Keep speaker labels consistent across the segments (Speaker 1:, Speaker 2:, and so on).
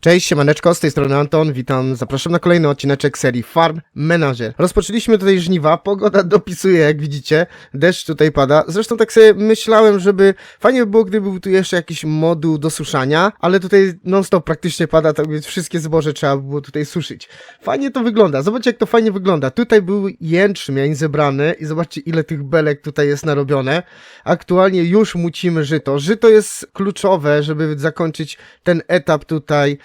Speaker 1: Cześć, siemaneczko, z tej strony Anton, witam, zapraszam na kolejny odcineczek serii Farm Manager. Rozpoczęliśmy tutaj żniwa, pogoda dopisuje, jak widzicie, deszcz tutaj pada. Zresztą tak sobie myślałem, żeby fajnie by było, gdyby był tu jeszcze jakiś moduł do suszania, ale tutaj non-stop praktycznie pada, tak więc wszystkie zboże trzeba by było tutaj suszyć. Fajnie to wygląda, zobaczcie jak to fajnie wygląda. Tutaj był jęczmień zebrany i zobaczcie ile tych belek tutaj jest narobione. Aktualnie już mucimy żyto. Żyto jest kluczowe, żeby zakończyć ten etap tutaj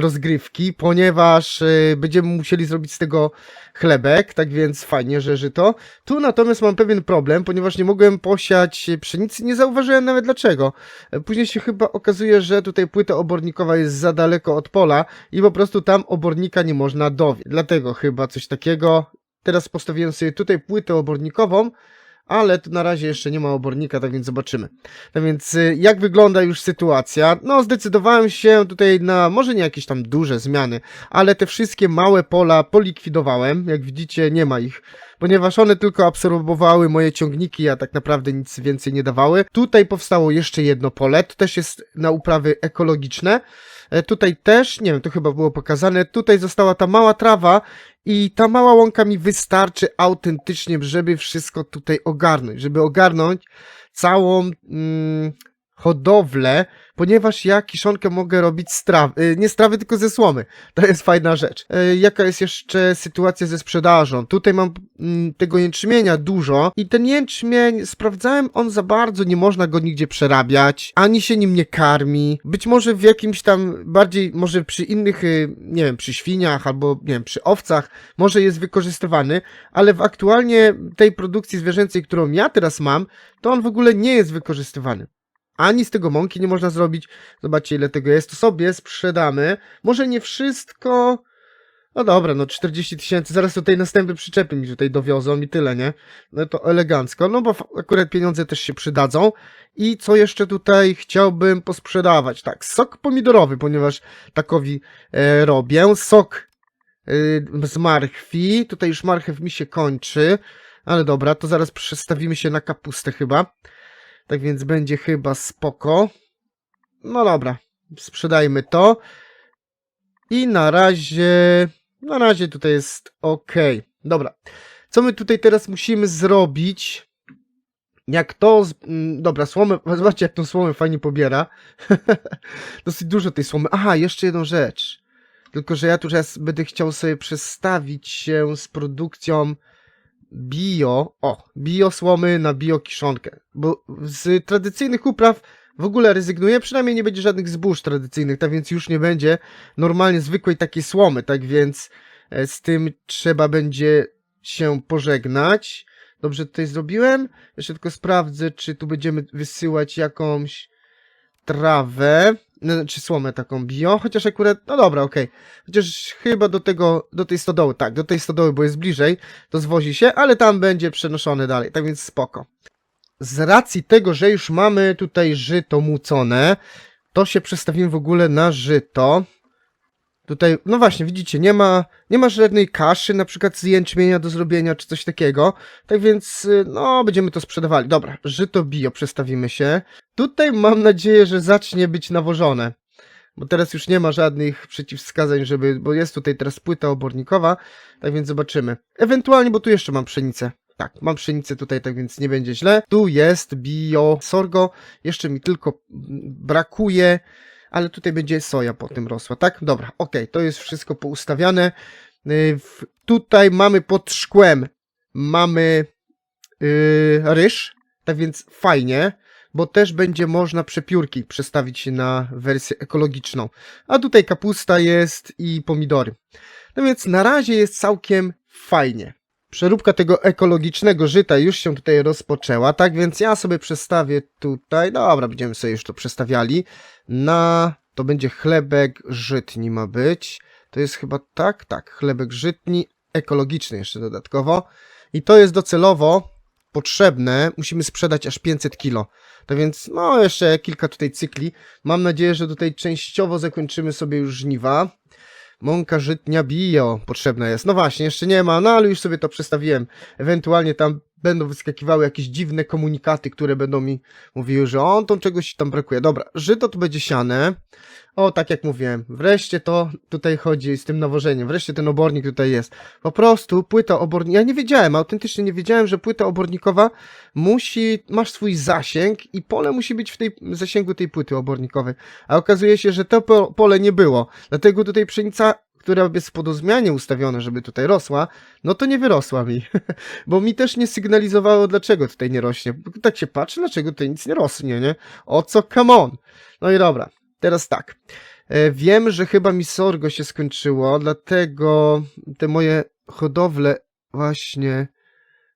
Speaker 1: rozgrywki, ponieważ e, będziemy musieli zrobić z tego chlebek, tak więc fajnie, że żyto. Tu natomiast mam pewien problem, ponieważ nie mogłem posiać pszenicy, nie zauważyłem nawet dlaczego. E, Później się chyba okazuje, że tutaj płyta obornikowa jest za daleko od pola i po prostu tam obornika nie można dowieść. Dlatego chyba coś takiego. Teraz postawiłem sobie tutaj płytę obornikową, ale tu na razie jeszcze nie ma obornika, tak więc zobaczymy. Tak więc y, jak wygląda już sytuacja? No zdecydowałem się tutaj na może nie jakieś tam duże zmiany, ale te wszystkie małe pola polikwidowałem. Jak widzicie nie ma ich, ponieważ one tylko absorbowały moje ciągniki, a tak naprawdę nic więcej nie dawały. Tutaj powstało jeszcze jedno pole, to też jest na uprawy ekologiczne. E, Tutaj też, nie wiem, to chyba było pokazane, tutaj została ta mała trawa i ta mała łąka mi wystarczy autentycznie, żeby wszystko tutaj ogarnąć, żeby ogarnąć całą mm, hodowlę, ponieważ ja kiszonkę mogę robić z trawy, nie z trawy, tylko ze słomy. To jest fajna rzecz. Y, Jaka jest jeszcze sytuacja ze sprzedażą? Tutaj mam mm, tego jęczmienia dużo i ten jęczmień, sprawdzałem, on za bardzo nie można go nigdzie przerabiać, ani się nim nie karmi. Być może w jakimś tam bardziej, może przy innych, y, nie wiem, przy świniach albo, nie wiem, przy owcach, może jest wykorzystywany, ale w aktualnie tej produkcji zwierzęcej, którą ja teraz mam, to on w ogóle nie jest wykorzystywany. Ani z tego mąki nie można zrobić. Zobaczcie, ile tego jest. To sobie sprzedamy. Może nie wszystko. No dobra, no 40 tysięcy. Zaraz tutaj następne przyczepy mi tutaj dowiozą i tyle, nie? No to elegancko. No bo akurat pieniądze też się przydadzą. I co jeszcze tutaj chciałbym posprzedawać? Tak, sok pomidorowy, ponieważ takowi e, robię. Sok e, z marchwi. Tutaj już marchew mi się kończy. Ale dobra, to zaraz przestawimy się na kapustę chyba. Tak więc będzie chyba spoko. No dobra, sprzedajmy to. I na razie. Na razie tutaj jest ok. Dobra. Co my tutaj teraz musimy zrobić? Jak to. Mm, Dobra, słomę. Zobaczcie, jak tą słomę fajnie pobiera. Dosyć dużo tej słomy. Aha, jeszcze jedną rzecz. Tylko, że ja tu teraz będę chciał sobie przestawić się z produkcją bio, o, bio słomy na bio kiszonkę, bo z tradycyjnych upraw w ogóle rezygnuję, przynajmniej nie będzie żadnych zbóż tradycyjnych, tak więc już nie będzie normalnie zwykłej takiej słomy, tak więc e, z tym trzeba będzie się pożegnać. Dobrze tutaj zrobiłem? Jeszcze tylko sprawdzę, czy tu będziemy wysyłać jakąś trawę, no, czy słomę taką bio, chociaż akurat, no dobra, okej. Chociaż chyba do tego, do tej stodoły, tak, do tej stodoły, bo jest bliżej, to zwozi się, ale tam będzie przenoszony dalej, tak więc spoko. Z racji tego, że już mamy tutaj żyto mucone, to się przestawimy w ogóle na żyto. Tutaj, no właśnie, widzicie, nie ma, nie ma żadnej kaszy, na przykład z jęczmienia do zrobienia, czy coś takiego. Tak więc, y, no, będziemy to sprzedawali. Dobra, żyto bio przestawimy się. Tutaj mam nadzieję, że zacznie być nawożone. Bo teraz już nie ma żadnych przeciwwskazań, żeby, bo jest tutaj teraz płyta obornikowa, tak więc zobaczymy. Ewentualnie, bo tu jeszcze mam pszenicę. Tak, mam pszenicę tutaj, tak więc nie będzie źle. Tu jest bio sorgo, jeszcze mi tylko brakuje, ale tutaj będzie soja po tym rosła, tak? Dobra, okej, to jest wszystko poustawiane. Y, Tutaj mamy pod szkłem, mamy yy, ryż, tak więc fajnie, bo też będzie można przepiórki przestawić na wersję ekologiczną. A tutaj kapusta jest i pomidory. No więc na razie jest całkiem fajnie. Przeróbka tego ekologicznego żyta już się tutaj rozpoczęła, tak więc ja sobie przestawię tutaj, dobra, będziemy sobie już to przestawiali, na, to będzie chlebek żytni ma być, to jest chyba tak, tak, chlebek żytni, ekologiczny jeszcze dodatkowo i to jest docelowo potrzebne, musimy sprzedać aż 500 kilo. To więc, no, jeszcze kilka tutaj cykli. Mam nadzieję, że tutaj częściowo zakończymy sobie już żniwa. Mąka żytnia bio potrzebna jest. No właśnie, jeszcze nie ma, no ale już sobie to przestawiłem. Ewentualnie tam będą wyskakiwały jakieś dziwne komunikaty, które będą mi mówiły, że on to czegoś tam brakuje. Dobra, żyto to będzie siane. O, tak jak mówiłem, wreszcie to tutaj chodzi z tym nawożeniem, wreszcie ten obornik tutaj jest. Po prostu płyta obornikowa, ja nie wiedziałem, autentycznie nie wiedziałem, że płyta obornikowa musi, masz swój zasięg i pole musi być w tej zasięgu tej płyty obornikowej. A okazuje się, że to po, pole nie było. Dlatego tutaj pszenica, która jest po dozmianie ustawiona, żeby tutaj rosła, no to nie wyrosła mi. Bo mi też nie sygnalizowało, dlaczego tutaj nie rośnie. Tak się patrzy, dlaczego tutaj nic nie rośnie, nie? O co, come on. No i dobra, teraz tak. E, Wiem, że chyba mi sorgo się skończyło, dlatego te moje hodowle właśnie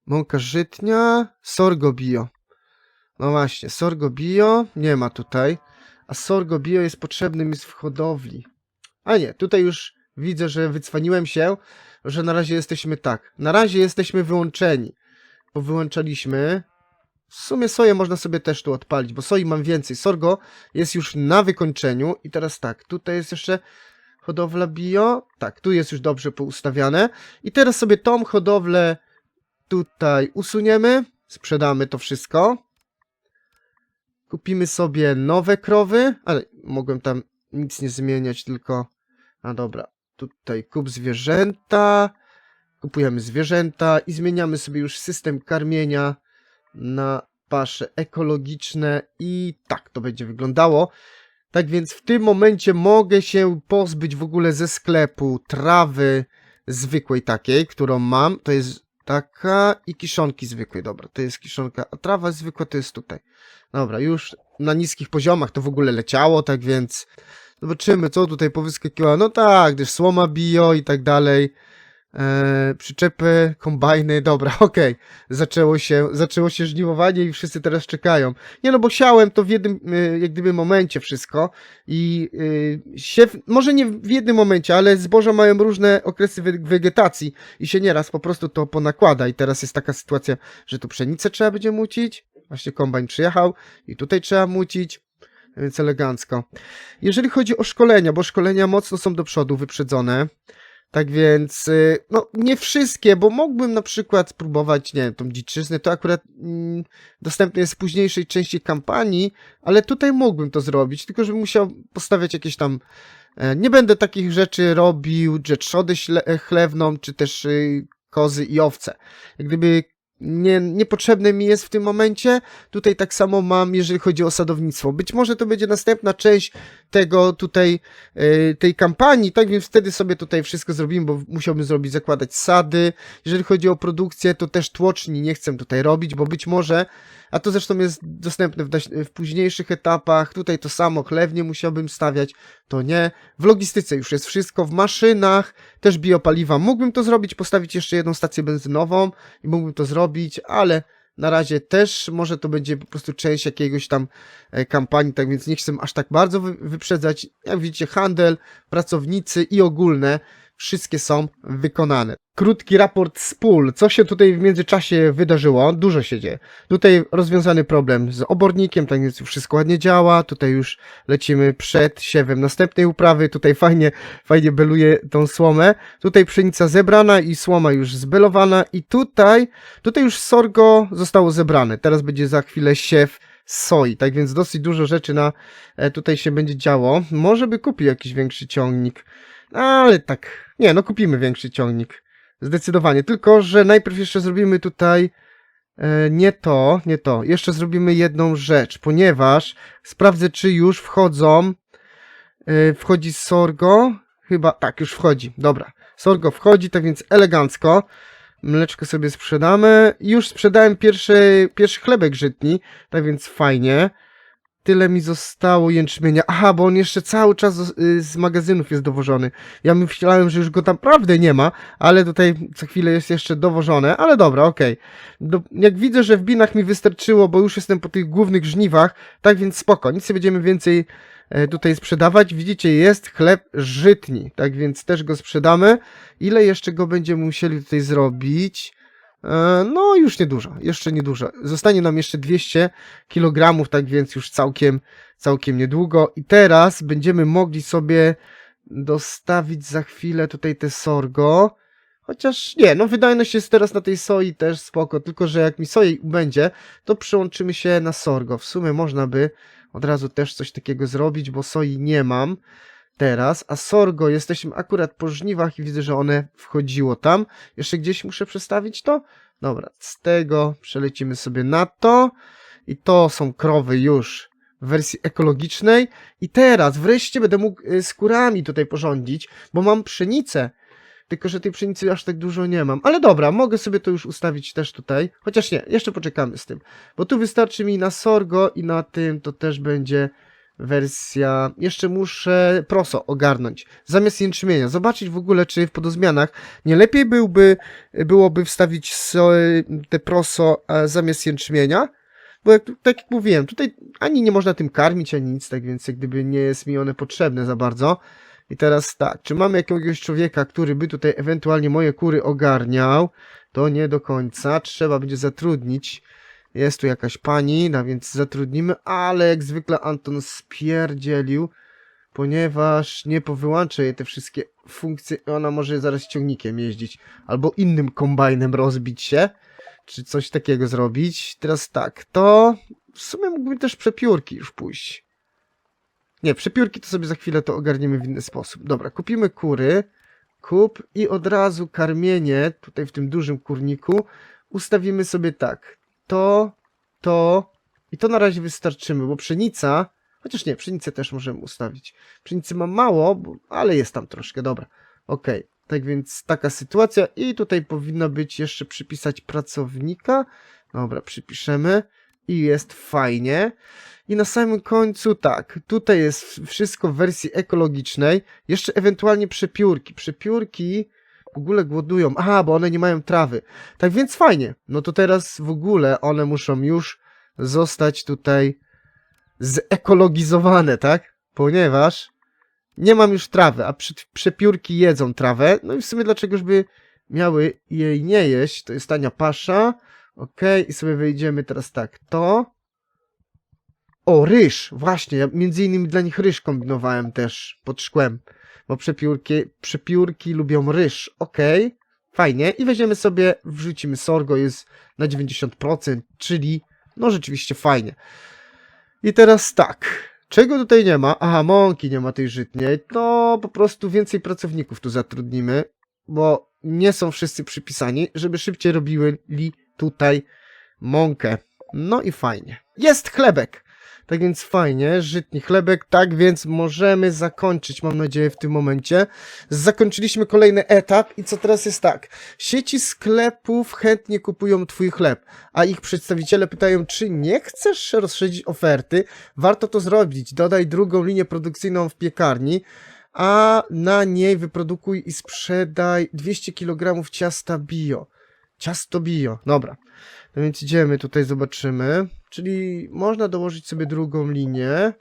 Speaker 1: mąka żytnia, sorgo bio. No właśnie, sorgo bio nie ma tutaj, a sorgo bio jest potrzebny mi w hodowli. A nie, tutaj już widzę, że wycwaniłem się, że na razie jesteśmy tak. Na razie jesteśmy wyłączeni, bo wyłączaliśmy. W sumie soję można sobie też tu odpalić, bo soi mam więcej. Sorgo jest już na wykończeniu i teraz tak, tutaj jest jeszcze hodowla bio. Tak, tu jest już dobrze poustawiane. I teraz sobie tą hodowlę tutaj usuniemy, sprzedamy to wszystko. Kupimy sobie nowe krowy, ale mogłem tam nic nie zmieniać, tylko... A dobra, tutaj kup zwierzęta, kupujemy zwierzęta i zmieniamy sobie już system karmienia na pasze ekologiczne i tak to będzie wyglądało. Tak więc w tym momencie mogę się pozbyć w ogóle ze sklepu trawy zwykłej takiej, którą mam. To jest taka i kiszonki zwykłej. Dobra, to jest kiszonka, a trawa zwykła to jest tutaj. Dobra, już na niskich poziomach to w ogóle leciało, tak więc zobaczymy, co tutaj powyskakiwało. No tak, gdyż słoma bio i tak dalej. Eee, przyczepy, kombajny, dobra, okej. Zaczęło się, zaczęło się żniwowanie i wszyscy teraz czekają. Nie no, bo siałem to w jednym, y, jak gdyby momencie wszystko i y, siew, może nie w jednym momencie, ale zboża mają różne okresy we- wegetacji i się nieraz po prostu to ponakłada i teraz jest taka sytuacja, że tu pszenicę trzeba będzie mucić, właśnie kombajn przyjechał i tutaj trzeba mucić, więc elegancko. Jeżeli chodzi o szkolenia, bo szkolenia mocno są do przodu wyprzedzone, tak więc, y, no nie wszystkie, bo mógłbym na przykład spróbować, nie wiem, tą dziczyznę, to akurat mm, dostępne jest w późniejszej części kampanii, ale tutaj mógłbym to zrobić, tylko żebym musiał postawiać jakieś tam, e, nie będę takich rzeczy robił, że e, chlewną, czy też y, kozy i owce. Jak gdyby nie, niepotrzebne mi jest w tym momencie. Tutaj tak samo mam, jeżeli chodzi o sadownictwo. Być może to będzie następna część tego tutaj, e, tej kampanii, tak więc wtedy sobie tutaj wszystko zrobimy, bo musiałbym zrobić, zakładać sady. Jeżeli chodzi o produkcję, to też tłoczni nie chcę tutaj robić, bo być może, a to zresztą jest dostępne w, w późniejszych etapach, tutaj to samo, chlewnie musiałbym stawiać, to nie. W logistyce już jest wszystko, w maszynach, też biopaliwa. Mógłbym to zrobić, postawić jeszcze jedną stację benzynową i mógłbym to zrobić, ale na razie też może to będzie po prostu część jakiegoś tam e, kampanii, tak więc nie chcę aż tak bardzo wy- wyprzedzać. Jak widzicie, handel, pracownicy i ogólne wszystkie są wykonane. Krótki raport z pól. Co się tutaj w międzyczasie wydarzyło? Dużo się dzieje. Tutaj rozwiązany problem z obornikiem, tak więc wszystko ładnie działa. Tutaj już lecimy przed siewem następnej uprawy. Tutaj fajnie, fajnie beluje tą słomę. Tutaj pszenica zebrana i słoma już zbelowana. I tutaj, tutaj już sorgo zostało zebrane. Teraz będzie za chwilę siew soi. Tak więc dosyć dużo rzeczy na e, tutaj się będzie działo. Może by kupił jakiś większy ciągnik. Ale tak, nie, no kupimy większy ciągnik. Zdecydowanie. Tylko, że najpierw jeszcze zrobimy tutaj e, nie to, nie to. Jeszcze zrobimy jedną rzecz, ponieważ sprawdzę, czy już wchodzą. E, wchodzi Sorgo. Chyba, tak, już wchodzi. Dobra. Sorgo wchodzi, tak więc elegancko. Mleczko sobie sprzedamy. Już sprzedałem pierwszy, pierwszy chlebek żytni, tak więc fajnie. Tyle mi zostało jęczmienia. Aha, bo on jeszcze cały czas z, y, magazynów jest dowożony. Ja myślałem, że już go tam naprawdę nie ma, ale tutaj co chwilę jest jeszcze dowożone, ale dobra, okej. Do- Jak widzę, że w binach mi wystarczyło, bo już jestem po tych głównych żniwach, tak więc spoko, nic nie będziemy więcej e, tutaj sprzedawać. Widzicie, jest chleb żytni, tak więc też go sprzedamy. Ile jeszcze go będziemy musieli tutaj zrobić? E, No, już niedużo, jeszcze niedużo. Zostanie nam jeszcze 200 kg, tak więc już całkiem, całkiem niedługo. I teraz będziemy mogli sobie dostawić za chwilę tutaj te sorgo. Chociaż nie, no wydajność jest teraz na tej soi też spoko, tylko że jak mi soi będzie, to przełączymy się na sorgo. W sumie można by od razu też coś takiego zrobić, bo soi nie mam teraz, a sorgo jesteśmy akurat po żniwach i widzę, że one wchodziło tam. Jeszcze gdzieś muszę przestawić to? Dobra, z tego przelecimy sobie na to i to są krowy już w wersji ekologicznej i teraz wreszcie będę mógł y, z kurami tutaj porządzić, bo mam pszenicę. Tylko, że tej pszenicy aż tak dużo nie mam. Ale dobra, mogę sobie to już ustawić też tutaj. Chociaż nie, jeszcze poczekamy z tym. Bo tu wystarczy mi na sorgo i na tym to też będzie wersja... Jeszcze muszę proso ogarnąć. Zamiast jęczmienia. Zobaczyć w ogóle, czy w podozmianach nie lepiej byłby, byłoby wstawić te proso e, zamiast jęczmienia. Bo jak, tak jak mówiłem, tutaj ani nie można tym karmić, ani nic, tak więc jak gdyby nie jest mi one potrzebne za bardzo. I teraz tak, czy mamy jakiegoś człowieka, który by tutaj ewentualnie moje kury ogarniał? To nie do końca. Trzeba będzie zatrudnić. Jest tu jakaś pani, no więc zatrudnimy, ale jak zwykle Anton spierdzielił, ponieważ nie powyłączę jej te wszystkie funkcje ona może zaraz ciągnikiem jeździć, albo innym kombajnem rozbić się, czy coś takiego zrobić. Teraz tak, to w sumie mógłbym też przepiórki już pójść. Nie, przepiórki to sobie za chwilę to ogarniemy w inny sposób. Dobra, kupimy kury. Kup i od razu karmienie tutaj w tym dużym kurniku ustawimy sobie tak. To, to i to na razie wystarczymy, bo pszenica, chociaż nie, pszenicę też możemy ustawić. Pszenicy mam mało, bo, ale jest tam troszkę, dobra. Okej, tak więc taka sytuacja i tutaj powinno być jeszcze przypisać pracownika. Dobra, przypiszemy i jest fajnie. I na samym końcu tak, tutaj jest wszystko w wersji ekologicznej, jeszcze ewentualnie przepiórki. Przepiórki w ogóle głodują, aha, bo one nie mają trawy. Tak więc fajnie, no to teraz w ogóle one muszą już zostać tutaj zekologizowane, tak? Ponieważ nie mam już trawy, a przepiórki jedzą trawę, no i w sumie dlaczegoż by miały jej nie jeść, to jest tania pasza, okej, i sobie wejdziemy teraz tak, to... O, ryż, właśnie, ja między innymi dla nich ryż kombinowałem też pod szkłem, bo przepiórki, przepiórki lubią ryż, okej, fajnie, i weźmiemy sobie, wrzucimy sorgo, jest na 90%, czyli, no rzeczywiście fajnie. I teraz tak, czego tutaj nie ma? Aha, mąki nie ma tej żytniej, to po prostu więcej pracowników tu zatrudnimy, bo nie są wszyscy przypisani, żeby szybciej robili tutaj mąkę. No i fajnie. Jest chlebek! Tak więc fajnie, żytni chlebek, tak więc możemy zakończyć, mam nadzieję, w tym momencie. Zakończyliśmy kolejny etap i co teraz jest tak. Sieci sklepów chętnie kupują twój chleb, a ich przedstawiciele pytają, czy nie chcesz rozszerzyć oferty? Warto to zrobić. Dodaj drugą linię produkcyjną w piekarni, a na niej wyprodukuj i sprzedaj 200 kg ciasta bio. Ciasto bio, dobra. No więc idziemy, tutaj zobaczymy. Czyli można dołożyć sobie drugą linię.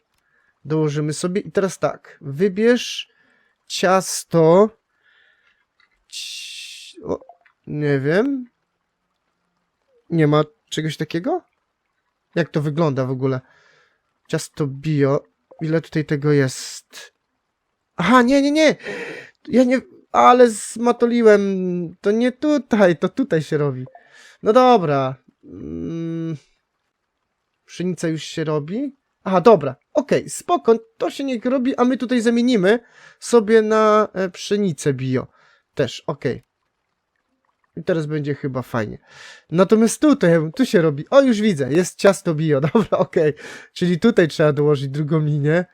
Speaker 1: Dołożymy sobie i teraz tak. Wybierz ciasto. Ci- O, nie wiem. Nie ma czegoś takiego? Jak to wygląda w ogóle? Ciasto bio. Ile tutaj tego jest? Aha, nie, nie, nie. Ja nie. Ale zmatoliłem. To nie tutaj, to tutaj się robi. No dobra. Mm, pszenica już się robi. Aha, dobra. Okej, spoko. To się niech robi, a my tutaj zamienimy sobie na e, pszenicę bio. Też, okej. I teraz będzie chyba fajnie. Natomiast tutaj, tu się robi. O, już widzę, jest ciasto bio. Dobra, okej. Czyli tutaj trzeba dołożyć drugą linię.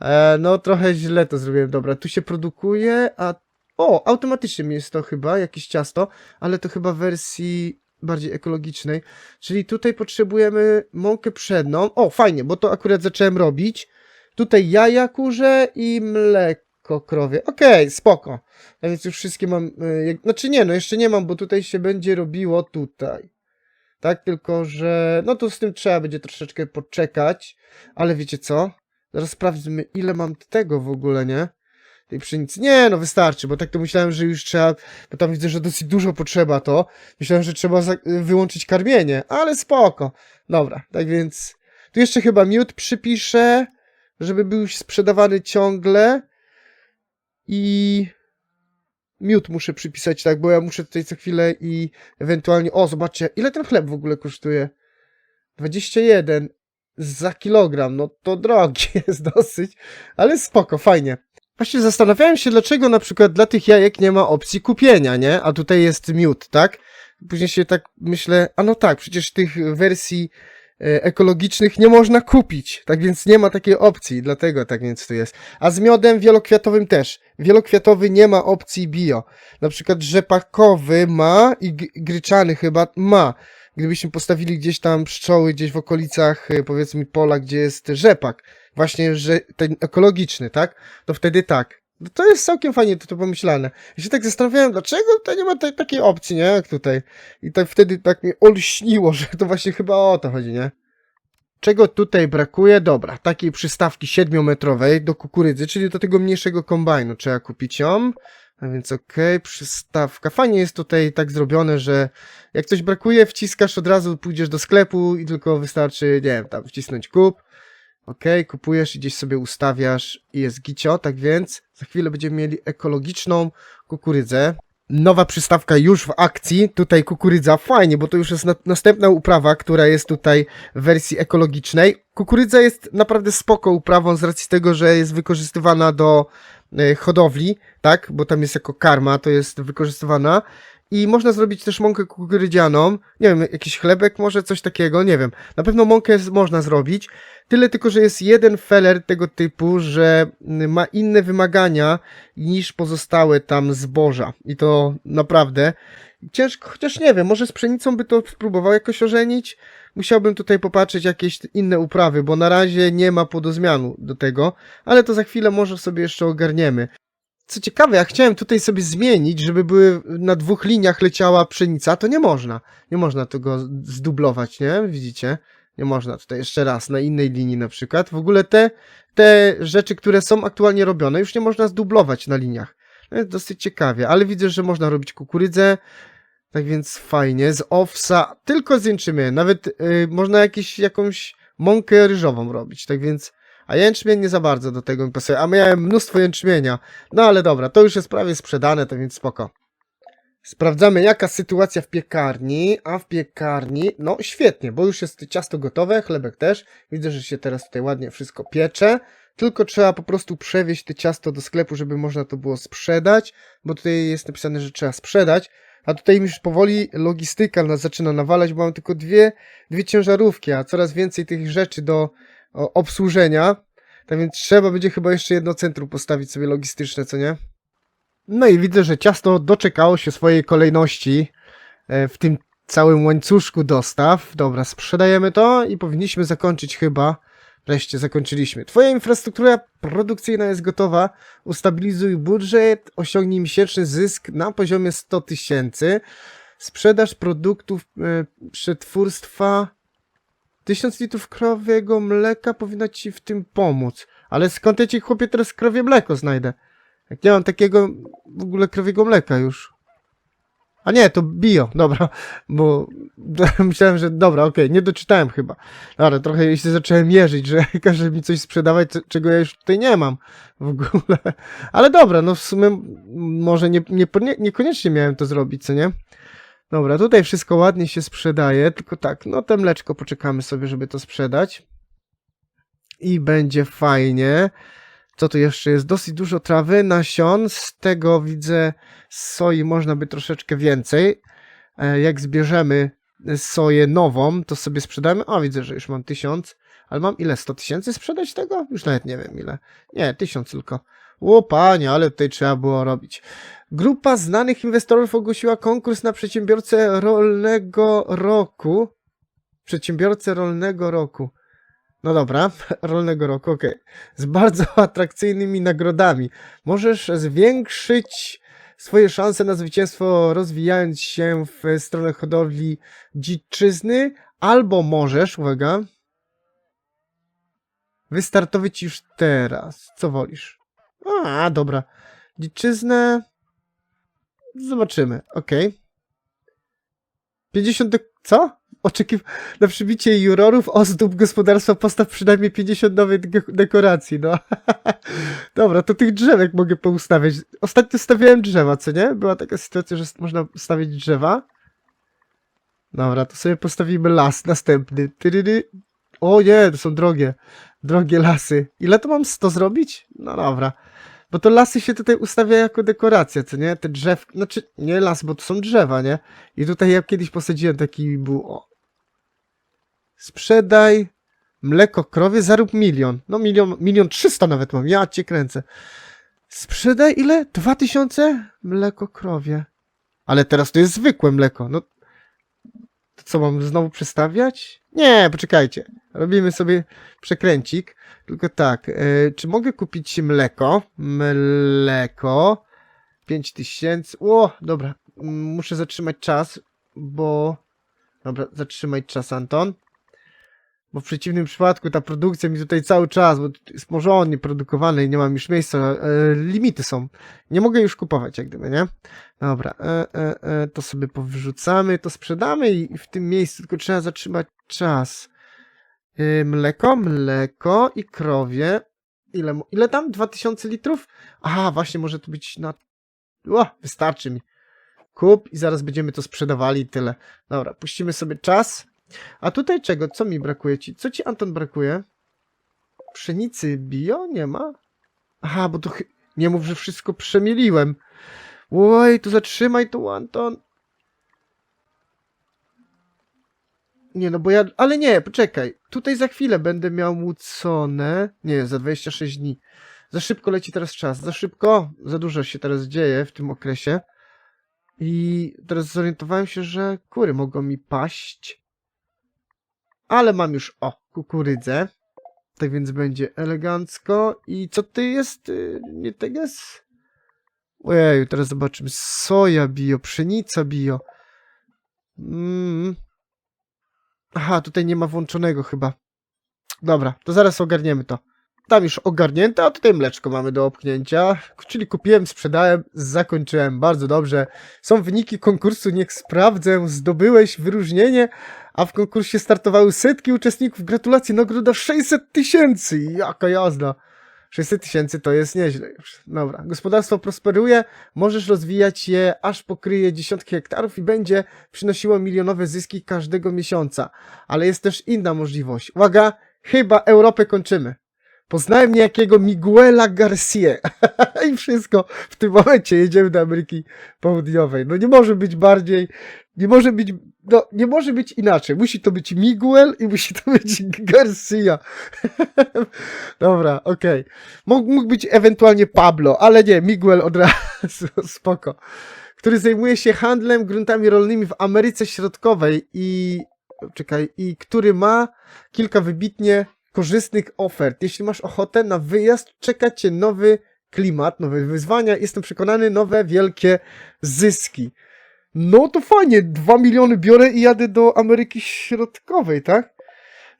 Speaker 1: E, no, trochę źle to zrobiłem. Dobra, tu się produkuje, a. O, automatycznie jest to chyba, jakieś ciasto, ale to chyba wersji bardziej ekologicznej. Czyli tutaj potrzebujemy mąkę pszenną. O, fajnie, bo to akurat zacząłem robić. Tutaj jaja kurze i mleko krowie. Okej, spoko. A więc już wszystkie mam. y, jak- Znaczy nie, no jeszcze nie mam, bo tutaj się będzie robiło tutaj. Tak, tylko że. No to z tym trzeba będzie troszeczkę poczekać. Ale wiecie co? Zaraz sprawdźmy, ile mam tego w ogóle, nie? Tej pszenicy. Nie, no wystarczy, bo tak to myślałem, że już trzeba. Bo tam widzę, że dosyć dużo potrzeba to. Myślałem, że trzeba za- wyłączyć karmienie, ale spoko. Dobra, tak więc. Tu jeszcze chyba miód przypiszę, żeby był sprzedawany ciągle. I. miód muszę przypisać, tak, bo ja muszę tutaj co chwilę i ewentualnie, o, zobaczcie, ile ten chleb w ogóle kosztuje? 21 za kilogram, no to drogi jest dosyć, ale spoko, fajnie. Właśnie zastanawiałem się, dlaczego na przykład dla tych jajek nie ma opcji kupienia, nie? A tutaj jest miód, tak? Później się tak myślę, a no tak, przecież tych wersji e, ekologicznych nie można kupić, tak więc nie ma takiej opcji, dlatego tak więc tu jest. A z miodem wielokwiatowym też. Wielokwiatowy nie ma opcji bio. Na przykład rzepakowy ma i gryczany chyba ma. Gdybyśmy postawili gdzieś tam pszczoły, gdzieś w okolicach, e, powiedzmy, pola, gdzie jest rzepak, właśnie, że ten ekologiczny, tak? To wtedy tak. No to jest całkiem fajnie to, to pomyślane. Ja się tak zastanawiałem, dlaczego tutaj nie ma tej, takiej opcji, nie? Jak tutaj. I tak wtedy tak mnie olśniło, że to właśnie chyba o to chodzi, nie? Czego tutaj brakuje? Dobra, takiej przystawki 7-metrowej do kukurydzy, czyli do tego mniejszego kombajnu trzeba kupić ją. A więc okej, przystawka. Fajnie jest tutaj tak zrobione, że jak coś brakuje, wciskasz od razu, pójdziesz do sklepu i tylko wystarczy, nie wiem, tam wcisnąć kup. Okej, kupujesz i gdzieś sobie ustawiasz i jest gicio, tak więc za chwilę będziemy mieli ekologiczną kukurydzę. Nowa przystawka już w akcji, tutaj kukurydza, fajnie, bo to już jest na, następna uprawa, która jest tutaj w wersji ekologicznej. Kukurydza jest naprawdę spoko uprawą z racji tego, że jest wykorzystywana do hodowli, tak, bo tam jest jako karma, to jest wykorzystywana. I można zrobić też mąkę kukurydzianą, nie wiem, jakiś chlebek może, coś takiego, nie wiem. Na pewno mąkę można zrobić, tyle tylko, że jest jeden feller tego typu, że ma inne wymagania niż pozostałe tam zboża. I to naprawdę ciężko, chociaż nie wiem, może z pszenicą by to spróbował jakoś ożenić? Musiałbym tutaj popatrzeć jakieś inne uprawy, bo na razie nie ma podozmianu do tego, ale to za chwilę może sobie jeszcze ogarniemy. Co ciekawe, ja chciałem tutaj sobie zmienić, żeby były na dwóch liniach leciała pszenica, to nie można. Nie można tego zdublować, nie? Widzicie? Nie można tutaj jeszcze raz, na innej linii na przykład. W ogóle te, te rzeczy, które są aktualnie robione, już nie można zdublować na liniach. Jest dosyć ciekawie, ale widzę, że można robić kukurydzę, tak więc fajnie. Z owsa, tylko z jęczmieniem. Nawet y, można jakieś, jakąś mąkę ryżową robić, tak więc... A jęczmień nie za bardzo do tego mi pasuje. A miałem mnóstwo jęczmienia. No ale dobra, to już jest prawie sprzedane, to więc spoko. Sprawdzamy jaka sytuacja w piekarni, a w piekarni, no świetnie, bo już jest ciasto gotowe, chlebek też. Widzę, że się teraz tutaj ładnie wszystko piecze. Tylko trzeba po prostu przewieźć te ciasto do sklepu, żeby można to było sprzedać, bo tutaj jest napisane, że trzeba sprzedać. A tutaj już powoli logistyka nas zaczyna nawalać, bo mam tylko dwie, dwie ciężarówki, a coraz więcej tych rzeczy do o, obsłużenia. Tak więc trzeba będzie chyba jeszcze jedno centrum postawić sobie logistyczne, co nie? No i widzę, że ciasto doczekało się swojej kolejności e, w tym całym łańcuszku dostaw. Dobra, sprzedajemy to i powinniśmy zakończyć chyba. Wreszcie zakończyliśmy. Twoja infrastruktura produkcyjna jest gotowa. Ustabilizuj budżet, osiągnij miesięczny zysk na poziomie 100 tysięcy. Sprzedaż produktów e, przetwórstwa 1000 litrów krowiego mleka powinna ci w tym pomóc. Ale skąd ja ci chłopie teraz krowie mleko znajdę? Jak nie mam takiego w ogóle krowiego mleka już. A nie, to bio, dobra, bo myślałem, że dobra, okej, nie doczytałem chyba. Dobra, trochę się zacząłem mierzyć, że każe mi coś sprzedawać, czego ja już tutaj nie mam w ogóle. Ale dobra, no w sumie może nie, nie, niekoniecznie miałem to zrobić, co nie? Dobra, tutaj wszystko ładnie się sprzedaje, tylko tak, no te mleczko poczekamy sobie, żeby to sprzedać. I będzie fajnie. Co tu jeszcze jest? Dosyć dużo trawy, nasion. Z tego widzę soi można by troszeczkę więcej. E, Jak zbierzemy soję nową, to sobie sprzedamy. O, widzę, że już mam tysiąc. Ale mam ile? 100 tysięcy sprzedać tego? Już nawet nie wiem ile. Nie, tysiąc tylko. O panie, ale tutaj trzeba było robić. Grupa znanych inwestorów ogłosiła konkurs na przedsiębiorcę rolnego roku. Przedsiębiorcę rolnego roku. No dobra, rolnego roku, okej. Z bardzo atrakcyjnymi nagrodami. Możesz zwiększyć swoje szanse na zwycięstwo rozwijając się w stronę hodowli dziczyzny, albo możesz, uwaga, wystartować już teraz. Co wolisz? A, dobra. Dziczyznę. Zobaczymy, okej. 50. do- Co? Oczekiw na przybicie jurorów, ozdób gospodarstwa postaw przynajmniej 50 nowych de- dekoracji, no. Dobra, to tych drzewek mogę poustawiać. Ostatnio stawiałem drzewa, co nie? Była taka sytuacja, że można stawiać drzewa. Dobra, to sobie postawimy las następny. Tyryry. O nie, to są drogie. Drogie lasy. Ile to mam 100 zrobić? No dobra. Bo to lasy się tutaj ustawia jako dekoracja, co nie? Te drzew, znaczy nie las, bo to są drzewa, nie? I tutaj ja kiedyś posadziłem taki był. Sprzedaj mleko krowie, zarób milion. No milion, milion trzysta nawet mam, ja cię kręcę. Sprzedaj ile? Dwa tysiące? Mleko krowie. Ale teraz to jest zwykłe mleko, no. To co, mam znowu przestawiać? Nie, poczekajcie. Robimy sobie przekręcik. Tylko tak, e, czy mogę kupić mleko? Mleko. 5000. O, dobra. Muszę zatrzymać czas, bo. Dobra, zatrzymaj czas, Anton. Bo w przeciwnym przypadku ta produkcja mi tutaj cały czas, bo jest porządnie produkowane i nie mam już miejsca. E, limity są. Nie mogę już kupować, jak gdyby, nie? Dobra, e, e, e, to sobie powrzucamy, to sprzedamy i w tym miejscu tylko trzeba zatrzymać czas. Yy, mleko, mleko i krowie. Ile, ile tam? 2000 litrów? Aha, właśnie może to być na... O, wystarczy mi. Kup i zaraz będziemy to sprzedawali i tyle. Dobra, puścimy sobie czas. A tutaj czego? Co mi brakuje ci? Co ci, Anton, brakuje? Pszenicy bio? Nie ma? Aha, bo to... chy- Nie mów, że wszystko przemieliłem. Oj, tu zatrzymaj tu, Anton. Nie, no bo ja. Ale nie, poczekaj. Tutaj za chwilę będę miał mucone. Nie, za 26 dni. Za szybko leci teraz czas. Za szybko. Za dużo się teraz dzieje w tym okresie. I teraz zorientowałem się, że kury mogą mi paść. Ale mam już, o, kukurydzę. Tak więc będzie elegancko. I co ty jest? y, Nie tak jest? Ojej, teraz zobaczymy. Soja bio, pszenica bio. Mm. Aha, tutaj nie ma włączonego chyba. Dobra, to zaraz ogarniemy to. Tam już ogarnięte, a tutaj mleczko mamy do opchnięcia. Czyli kupiłem, sprzedałem, zakończyłem. Bardzo dobrze. Są wyniki konkursu, niech sprawdzę. Zdobyłeś wyróżnienie, a w konkursie startowały setki uczestników. Gratulacje, nagroda 600 tysięcy. Jaka jazda. 600 tysięcy to jest nieźle już. Dobra, gospodarstwo prosperuje, możesz rozwijać je, aż pokryje dziesiątki hektarów i będzie przynosiło milionowe zyski każdego miesiąca. Ale jest też inna możliwość. Uwaga, chyba Europę kończymy. Poznałem niejakiego Miguela Garcia. I wszystko. W tym momencie jedziemy do Ameryki Południowej. No nie może być bardziej, nie może być, no nie może być inaczej. Musi to być Miguel i musi to być Garcia. Dobra, okej. Mógł, mógł być ewentualnie Pablo, ale nie, Miguel od razu, spoko. Który zajmuje się handlem gruntami rolnymi w Ameryce Środkowej i czekaj, i który ma kilka wybitnie korzystnych ofert. Jeśli masz ochotę na wyjazd, czeka cię nowy klimat, nowe wyzwania, jestem przekonany, nowe wielkie zyski. No to fajnie, dwa miliony biorę i jadę do Ameryki Środkowej, tak?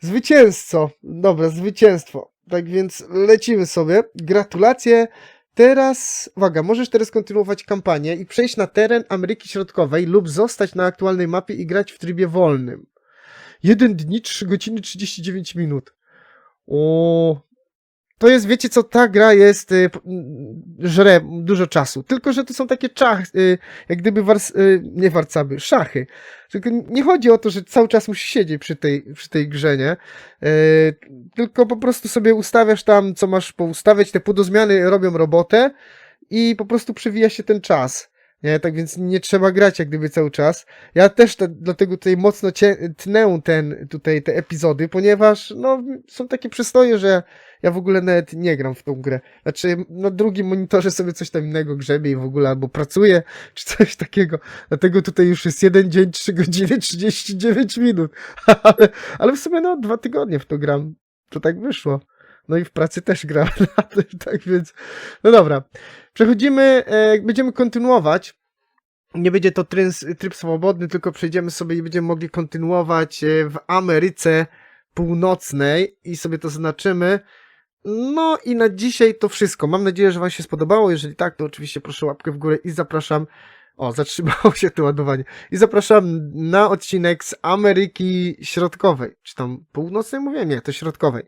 Speaker 1: Zwycięzco. Dobra, zwycięstwo. Tak więc lecimy sobie. Gratulacje. Teraz, uwaga, możesz teraz kontynuować kampanię i przejść na teren Ameryki Środkowej lub zostać na aktualnej mapie i grać w trybie wolnym. Jeden dni, 3 godziny, 39 minut. O, to jest, wiecie co, ta gra jest, y, żre dużo czasu. Tylko, że to są takie czach, y, jak gdyby, wars, y, nie warcaby, szachy. Tylko nie chodzi o to, że cały czas musisz siedzieć przy tej, przy tej grze, nie? Tylko po prostu sobie ustawiasz tam, co masz poustawiać, te podozmiany robią robotę i po prostu przewija się ten czas. Nie, tak więc nie trzeba grać jak gdyby cały czas. Ja też te, dlatego tutaj mocno cie, tnę ten, tutaj te epizody, ponieważ no, są takie przystoje, że ja w ogóle nawet nie gram w tą grę. Znaczy na drugim monitorze sobie coś tam innego grzebie i w ogóle albo pracuję, czy coś takiego. Dlatego tutaj już jest jeden dzień, 3 godziny, 39 minut. ale, ale w sumie no dwa tygodnie w to gram. To tak wyszło. No i w pracy też gram na tym, tak więc. No dobra. Przechodzimy, e, będziemy kontynuować. Nie będzie to tryb, tryb swobodny, tylko przejdziemy sobie i będziemy mogli kontynuować e, w Ameryce Północnej i sobie to zaznaczymy. No i na dzisiaj to wszystko. Mam nadzieję, że Wam się spodobało. Jeżeli tak, to oczywiście proszę łapkę w górę i zapraszam O, zatrzymało się to ładowanie. I zapraszam na odcinek z Ameryki Środkowej. Czy tam północnej mówię? Nie, to środkowej.